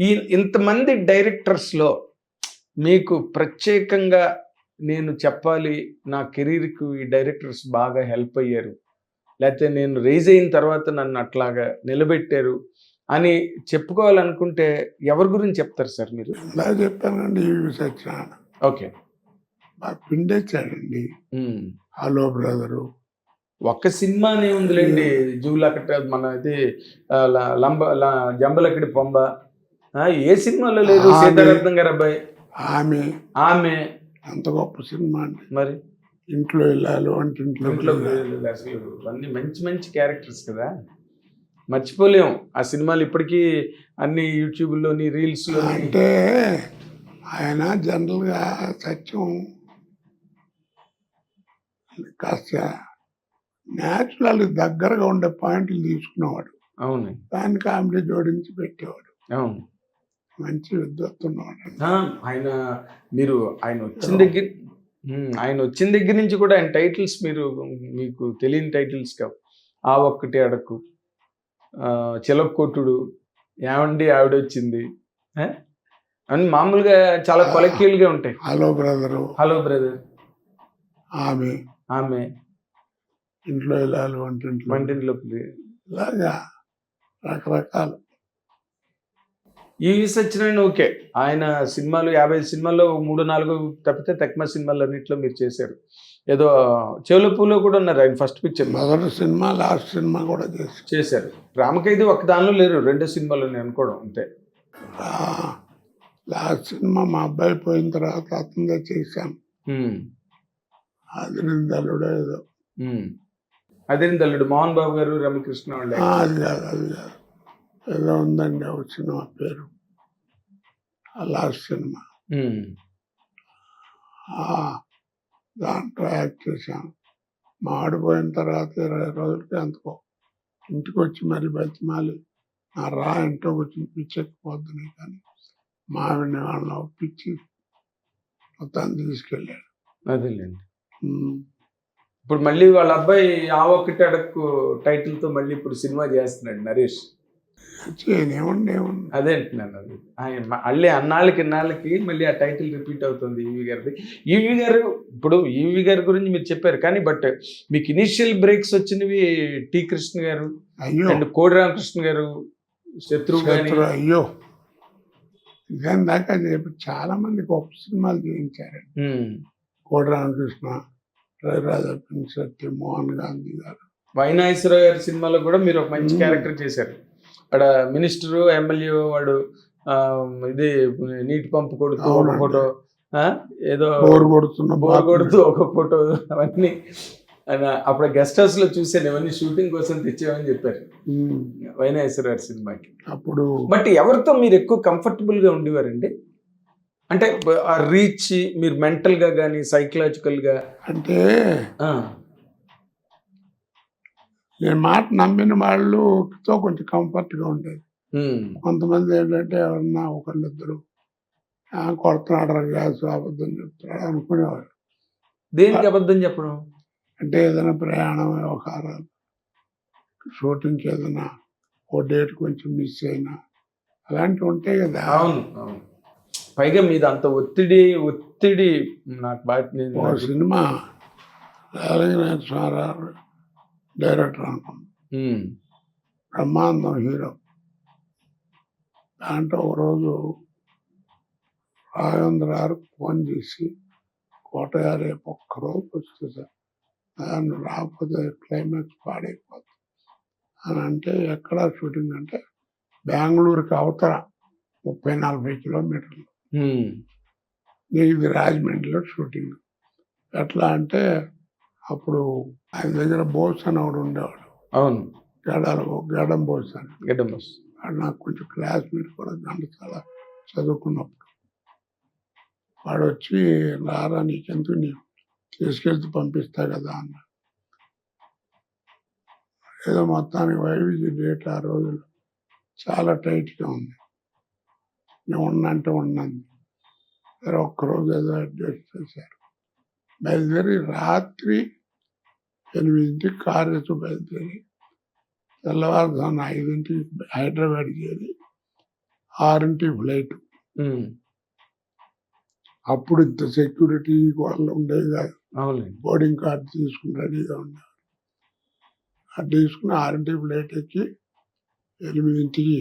ఈ ఇంతమంది డైరెక్టర్స్లో మీకు ప్రత్యేకంగా నేను చెప్పాలి నా కెరీర్కి ఈ డైరెక్టర్స్ బాగా హెల్ప్ అయ్యారు లేకపోతే నేను రైజ్ అయిన తర్వాత నన్ను అట్లాగా నిలబెట్టారు అని చెప్పుకోవాలనుకుంటే ఎవరి గురించి చెప్తారు సార్ మీరు? ఇలా చెప్పానండి సత్యనారాయణ. ఓకే. బాగా పిండేచ్చాడండి హలో బ్రదరు. ఒక్క సినిమానే ఉందిలేండి జూలకట మన ఇది ల- లంబ జంబలకడి పొంబ. ఏ సినిమాలో లేదు. సీతారత్నం గారు అబ్బాయి? ఆమె ఆమె? అంత గొప్ప సినిమా అండి. మరి? ఇంట్లో వెళ్ళాలి వంటింట్లో ఇంట్లో. అసలు అన్ని మంచి మంచి క్యారెక్టర్స్ కదా. మర్చిపోలేం ఆ సినిమాలు ఇప్పటికీ అన్ని యూట్యూబ్లోని రీల్స్లోని. అంటే ఆయన జనరల్గా సత్యం. కాస్త న్యాచురల్ దగ్గరగా ఉండే పాయింట్లు తీసుకునేవాడు. అవును. దాన్ని కామెడీ జోడించి పెట్టేవాడు. అవును. మంచి ఆయన మీరు ఆయన వచ్చిన దగ్గర ఆయన వచ్చిన దగ్గర నుంచి కూడా ఆయన టైటిల్స్ మీరు మీకు తెలియని టైటిల్స్ కావు. ఆ ఒక్కటి అడకు చిలకొట్టుడు ఏమండి ఆవిడ వచ్చింది? అని మామూలుగా చాలా కొలకీలుగా ఉంటాయి. Hello brother. Hello brother. ఆమె. ఆమె. ఇంట్లో వెళ్ళాలి వంటింట్లో. వంటింట్లోకి. ఇలాగా రకరకాలు. ఈ సత్యనారాయణ ఓకే. ఆయన సినిమాలు యాభై సినిమాల్లో మూడు నాలుగు తప్పితే తక్కువ సినిమాలు అన్నింటిలో మీరు చేశారు. ఏదో చెవులపూలో కూడా ఉన్నారు ఆయన ఫస్ట్ పిక్చర్. మొదటి సినిమా లాస్ట్ సినిమా కూడా చేశారు. రామకైది ఒక్క దానిలో లేరు రెండో సినిమాలో నేను అనుకోవడం అంతే. లాస్ట్ సినిమా మా అబ్బాయి పోయిన తర్వాత అతనిదే చేశాం. ఉమ్, అది నిందలుడో ఏదో. ఉమ్. అదే తల్లుడు మోహన్ బాబు గారు రమకృష్ణ వాళ్ళే. అది కాదు అది కాదు. ఏదో ఉందండి ఒక సినిమా పేరు. Last cinema. దాంట్లో యాక్ట్ చేశాం మా ఆడిపోయిన తర్వాత ఇరవై రోజులకి అంతకో ఇంటికి వచ్చి మరి బతిమాలి. నా రా ఇంట్లో వచ్చి పిచ్చెక్కిపోద్దుని కానీ మావిని వాళ్ళని ఒప్పించి మొత్తాన్ని తీసుకెళ్ళాడు. అదేలేండి. ఇప్పుడు మళ్ళీ వాళ్ళ అబ్బాయి ఆ ఒక్కటి అడక్కు టైటిల్తో మళ్ళీ ఇప్పుడు సినిమా చేస్తున్నాడు నరేష్. అదే అంటున్నాను అది. ఆయన మళ్ళీ అన్నాళ్ళకి ఇన్నాళ్ళకి మళ్ళీ ఆ టైటిల్ రిపీట్ అవుతుంది ఈవి గారిది. ఈవి గారు ఇప్పుడు ఈవి గారి గురించి మీరు చెప్పారు కానీ బట్ మీకు ఇనిషియల్ బ్రేక్స్ వచ్చినవి టి కృష్ణ గారు అయ్యో. అండ్ కోడి రామకృష్ణ గారు శత్రువు అయ్యో. దాని దాకా చాలా మంది గొప్ప సినిమాలు చేయించారు. ఉమ్. కోడి రామకృష్ణ రవిరాజ సత్య మోహన్ గాంధీ గారు. వైనాయశ్వరరావు గారి సినిమాలో కూడా మీరు ఒక మంచి. క్యారెక్టర్ చేశారు. అక్కడ మినిస్టరు ఎమ్మెల్యే వాడు ఇది నీటి పంపు కొడుతూ ఒక. ఫోటో ఏదో బోర్ కొడుతున్న బోర్. కొడుతూ ఒక ఫోటో అవన్నీ అప్పుడు గెస్ట్ హౌస్లో చూసాను ఇవన్నీ షూటింగ్ కోసం తెచ్చామని చెప్పారు ఉమ్. వైనాయశ్వర గారి సినిమాకి అప్పుడు బట్ ఎవరితో మీరు ఎక్కువ కంఫర్టబుల్గా ఉండేవారండి అంటే ఆ రీచ్ మీరు మెంటల్గా కానీ సైకలాజికల్గా అంటే నేను మాట నమ్మిన వాళ్ళతో కొంచెం comfort గా ఉండేది ఉమ్, కొంతమంది ఏంటంటే ఎవరన్నా ఒకళ్ళిద్దరు "ఆ, కొడుతున్నాడు గ్యాస్ అబద్ధం చెప్తున్నాడు అనుకునేవారు దేనికి అబద్ధం చెప్పడం? అంటే ఏదైనా ప్రయాణం వ్యవహారాలు షూటింగ్కి ఏదైనా ఓ డేట్ కొంచెం మిస్ అయినా అలాంటివి ఉంటాయి కదా. అవును పైగా మీద అంత ఒత్తిడి ఒత్తిడి నాకు బాగా సినిమా స్వారావు డైరెక్టర్ అనుకున్నాం. ఉమ్, బ్రహ్మాండం హీరో. దాంట్లో ఒక రోజు రాఘవేంద్ర గారు ఫోన్ చేసి కోటయ్య రేపు ఒక్కరోజు వస్తే సార్ దాన్ని రాకపోతే క్లైమాక్స్ పాడైపోతుంది. అని అంటే ఎక్కడ షూటింగ్ అంటే బెంగళూరుకి అవతల ముప్పై నలభై కిలోమీటర్లు. ఇది రాజమండ్రిలో షూటింగ్. ఎట్లా అంటే అప్పుడు ఆయన దగ్గర బోస్ అని ఒకడు ఉండేవాడు. అవును. గడాలు గడం బోస్ అని. గడ్డం బస్. నాకు కొంచెం క్లాస్మేట్ కూడా ఘంటసాల చదువుకున్నప్పుడు. వాడు వచ్చి రారా నీకెందుకు? నీ తీసుకెళ్తే పంపిస్తా కదా అన్న ఏదో మొత్తానికి వైవిధ్య డేట్ ఆ రోజులు చాలా టైట్గా ఉంది. నేను ఉన్నంటే ఉన్నాను ఒక్కరోజు ఏదో అడ్జస్ట్ చేశారు. బయలుదేరి రాత్రి ఎనిమిదింటికి కారు ఎత్తు బయలుదేరి తెల్లవారుజామున ఐదింటికి హైదరాబాద్ చేరి ఆరింటి ఫ్లైట్. అప్పుడు ఇంత సెక్యూరిటీ వాళ్ళు ఉండేది కాదు అవునండి బోర్డింగ్ కార్డు తీసుకుని రెడీగా ఉన్నారు. అది తీసుకుని ఆరింటి ఫ్లైట్ ఎక్కి ఎనిమిదింటికి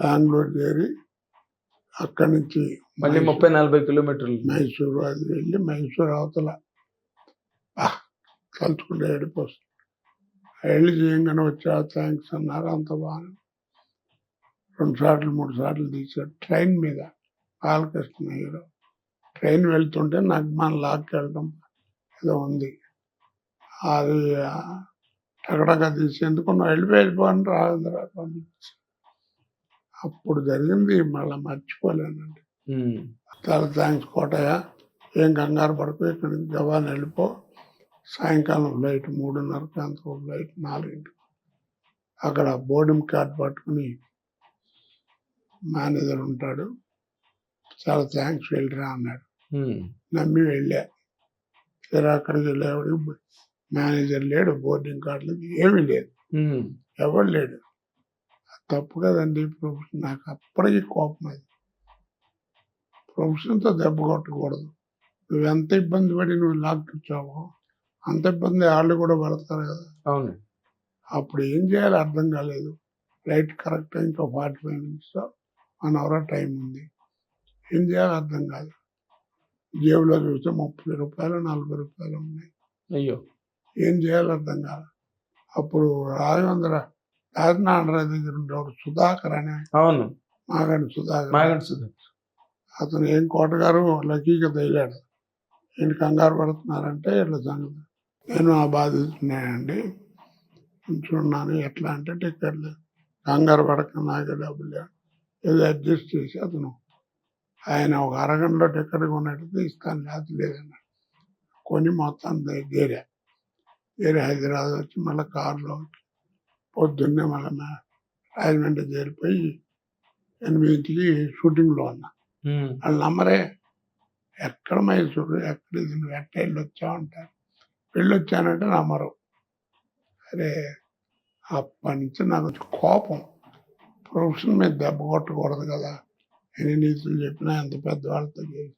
బెంగళూరు చేరి అక్కడి నుంచి మళ్ళీ ముప్పై నలభై కిలోమీటర్లు. మైసూరు అది వెళ్ళి మైసూరు అవతల తలుచుకుంటే ఏడిపోస్తుంది వెళ్ళి చేయంగానే వచ్చా థ్యాంక్స్ అన్నారు అంత బాగా రెండు సార్లు మూడు సార్లు తీసాడు ట్రైన్ మీద బాలకృష్ణ హీరో. ట్రైన్ వెళ్తుంటే నాకు మన లాక్కెళ్ళడం ఏదో ఉంది. అది టకటక తీసేందుకు నువ్వు వెళ్ళిపోయి వెళ్ళిపోని రాజేంద్ర అప్పుడు జరిగింది మళ్ళీ మర్చిపోలేనండి. చాలా థ్యాంక్స్ కోటయ్య ఏం కంగారు పడుకో ఇక్కడి నుంచి జవాన్ వెళ్ళిపో. సాయంకాలం ఫ్లైట్ మూడున్నర ప్రాంతం ఫ్లైట్ నాలుగింటి అక్కడ బోర్డింగ్ కార్డ్ పట్టుకుని మేనేజర్ ఉంటాడు. చాలా థ్యాంక్స్ వెళ్ళిరా అన్నాడు. నమ్మి వెళ్ళా. సరే అక్కడికి వెళ్ళేవాడికి మేనేజర్ లేడు బోర్డింగ్ కార్డులు ఏమీ లేదు. ఎవరు లేడు. తప్పు కదండి ప్రొఫెషన్ నాకు అప్పటికి కోపం అది. ప్రొఫెషన్తో దెబ్బ కొట్టకూడదు. నువ్వు ఎంత ఇబ్బంది పడి నువ్వు లాక్కొచ్చావో అంత ఇబ్బంది వాళ్ళు కూడా పడతారు కదా. అవును. అప్పుడు ఏం చేయాలో అర్థం కాలేదు. ఫ్లైట్ కరెక్ట్ ఇంకా forty five minutes one hour time ఉంది. ఏం చేయాలో అర్థం కాదు. జేబులో చూస్తే ముప్పై రూపాయలు నలభై రూపాయలు ఉన్నాయి. అయ్యో. ఏం చేయాలో అర్థం కాదు. అప్పుడు రాఘవేంద్ర రాజనాథరావు దగ్గర ఉండేవాడు సుధాకర్ అనే అవును. మాగండి సుధాకర్. మాగంటి సుధా అతను ఏం కోటగారు లక్కీగా తగిలాడు. ఏంటి కంగారు పడుతున్నారంటే ఇట్లా సంగతి. నేను ఆ బాధితున్నానండి చూడన్నాను ఎట్లా అంటే టికెట్ లేదు కంగారు పడక నాకే డబ్బులు ఏదో అడ్జస్ట్ చేసి అతను ఆయన ఒక అరగంటలో టికెట్ కొన్నట్టు ఇస్తాను లేకపోతే లేదన్నాడు. కొని మొత్తం గేరా. గేరే హైదరాబాద్ వచ్చి మళ్ళీ కారులో పొద్దున్నే మళ్ళీ రాజమండ్రి చేరిపోయి ఎనిమిదింటికి షూటింగ్లో ఉన్నా. వాళ్ళు నమ్మరే ఎక్కడ మైసూరు ఎక్కడ ఇది నువ్వు ఎట్ట వెళ్ళి వచ్చావు అంటారు. పెళ్ళొచ్చానంటే నమ్మరు అరే అప్పటి నుంచి నాకు కోపం. ప్రొఫెషన్ మీద దెబ్బ కొట్టకూడదు కదా. ఎన్ని నీతులు చెప్పినా ఎంత పెద్దవాళ్ళతో చేసి